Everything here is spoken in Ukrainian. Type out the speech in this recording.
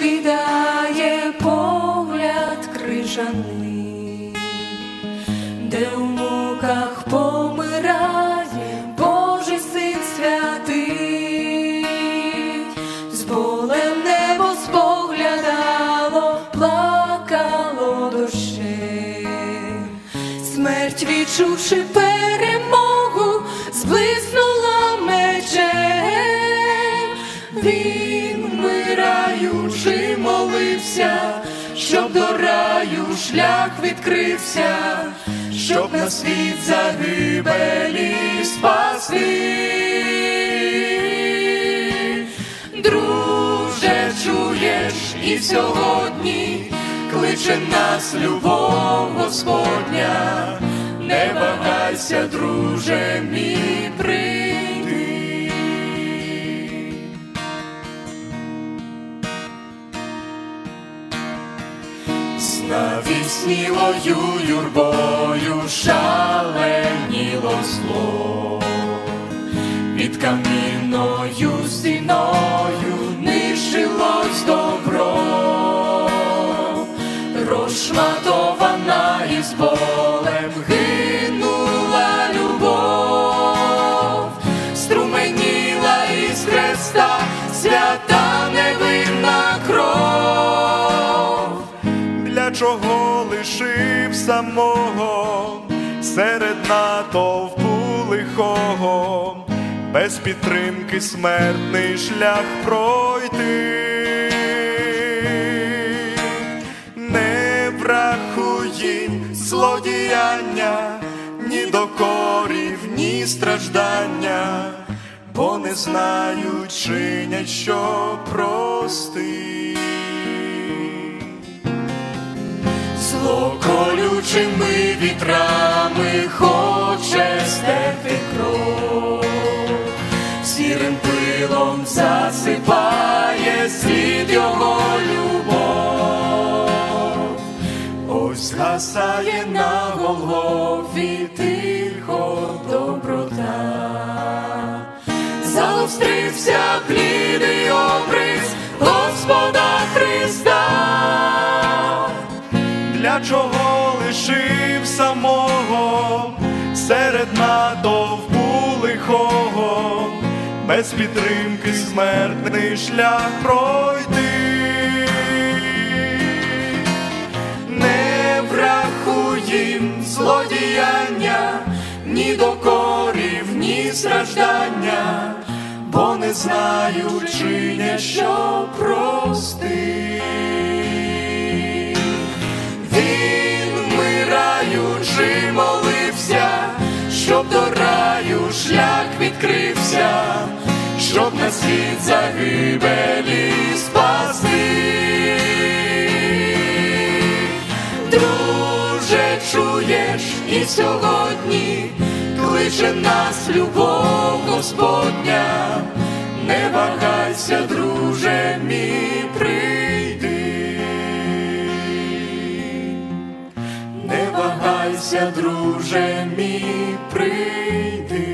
кидає погляд крижаний, де у муках помирає Божий син святий, з болем небо споглядало, плакало душею. Смерть відчувши перемогу, зблиснула мечем. Молився, щоб до раю шлях відкрився, щоб на світ загибелі спасли. Друже, чуєш і сьогодні кличе нас любов Господня, не вагайся, друже мій навіснілою юрбою шаленіло зло під камінною стіною нищилось добро, розшматована із болем гинула любов, струменіла із хреста свята чого лишив самого серед натовпу лихого, без підтримки смертний шлях пройти, не врахуй злодіяння, ні докорів, ні страждання, бо не знають, чинять, що прости. Зло колючими вітрами хоче стерти кров, сірим пилом засипає слід його любов, ось гасає на Голгофі тихо доброта, загострився блідий обрис без підтримки смертний шлях пройти, не врахуєм злодіяння, ні докорів, ні страждання, бо не знаю, чинять, що прости. Він вмираючи молився, щоб до раю шлях відкрився, щоб на світ загибелі спасти. Друже, чуєш і сьогодні кличе нас любов Господня, не вагайся, друже мій прийди. Не вагайся, друже мій, прийди.